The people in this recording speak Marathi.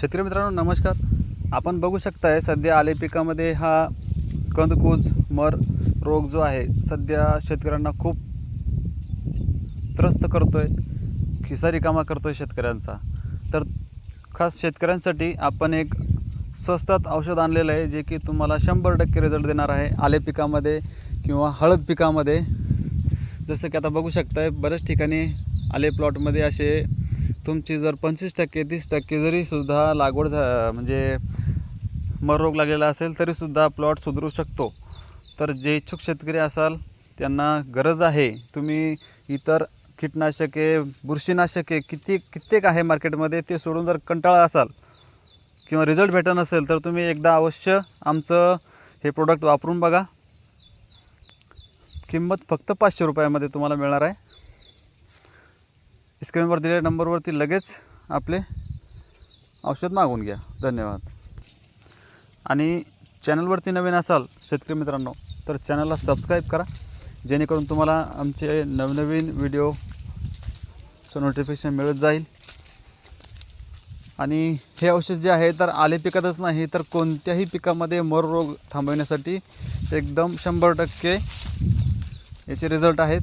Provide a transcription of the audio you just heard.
शेतकरी मित्रांनो नमस्कार. आपण बघू शकताय सध्या आले पिकामध्ये हा कंदकूज मर रोग जो आहे सध्या शेतकऱ्यांना खूप त्रस्त करतोय खिसा रिकामा करतोय शेतकऱ्यांचा. तर खास शेतकऱ्यांसाठी आपण एक स्वस्तात औषध आणलेलं आहे जे की तुम्हाला शंभर टक्के रिझल्ट देणार आहे आले पिकामध्ये किंवा हळद पिकामध्ये. जसं की आता बघू शकताय बऱ्याच ठिकाणी आले प्लॉटमध्ये असे तुमची जर पंचवीस टक्के तीस टक्के जरी सुद्धा लागवड झा म्हणजे मर रोग लागलेला असेल तरीसुद्धा प्लॉट सुधरू शकतो. तर जे इच्छुक शेतकरी असाल त्यांना गरज आहे. तुम्ही इतर कीटनाशके बुरशीनाशके किती कित्येक आहे मार्केटमध्ये ते सोडून जर कंटाळा असाल किंवा रिझल्ट भेटत नसेल तर तुम्ही एकदा अवश्य आमचं हे प्रोडक्ट वापरून बघा. किंमत फक्त पाचशे रुपयामध्ये तुम्हाला मिळणार आहे. स्क्रीनवर दिलेल्या नंबरवरती लगेच आपले औषध मागून घ्या. धन्यवाद. आणि चॅनलवरती नवीन असाल शेतकरी मित्रांनो तर चॅनलला सबस्क्राईब करा. जेणेकरून तुम्हाला आमचे नवनवीन व्हिडिओचं नोटिफिकेशन मिळत जाईल. आणि हे औषध जे आहे तर आले पिकातच नाही तर कोणत्याही पिकामध्ये मर रोग थांबवण्यासाठी एकदम शंभर टक्के याचे रिझल्ट आहेत.